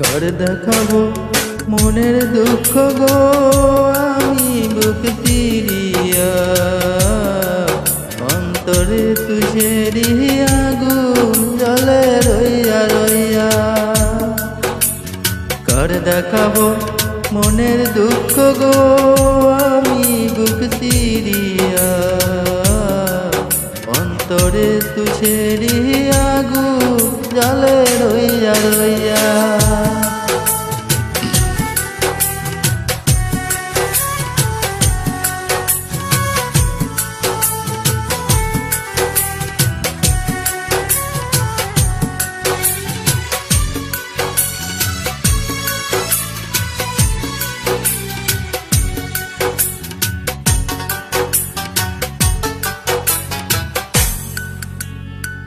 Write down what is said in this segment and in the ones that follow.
করে দেখাবো মনের দুঃখ গো, আমি বুক চিরিয়া অন্তরে তুষেরি আগুন জলে রইয়া রইয়া। কর দেখাবো মনের দুঃখ গো, আমি বুক চিরিয়া অন্তরে আগু জলে রইয়া রইয়া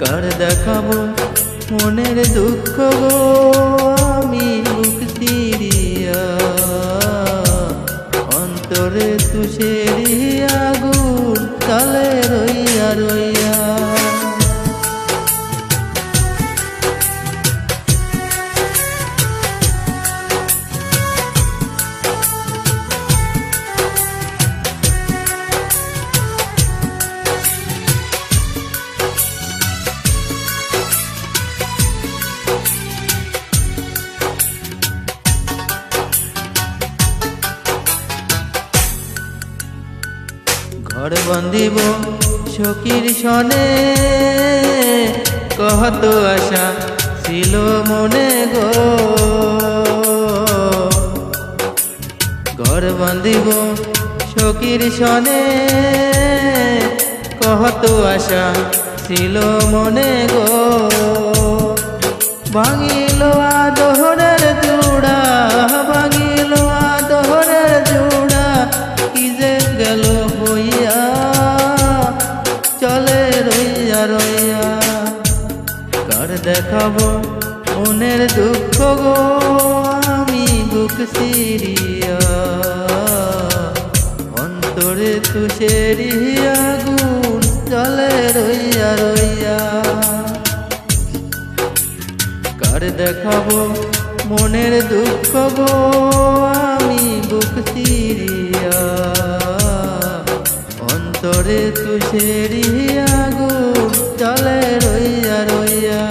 কার দেখাবো মনের দুঃখ গো আমি মুক্তি অন্তরে তুষেরিয়া আগুন তালে রইয়া রইয়া ঘর বন্দিব সখীর সনে। কহত আশা ছিল মনে গো। ঘর বন্দিব সখীর সনে। কহত আশা ছিল মনে গো। ভাঙিল আদহরের রইয়া। কার দেখাবো মনের দুঃখ গো, আমি বুক সিরিয়া। অন্তরে তুষেরি গুণ চলে রইয়া রইয়া। কার দেখাবো মনের দুঃখ গো, আমি বুক চিরিয়া অন্তরে তুষেরি আগুন চলে রইয়া রইয়া।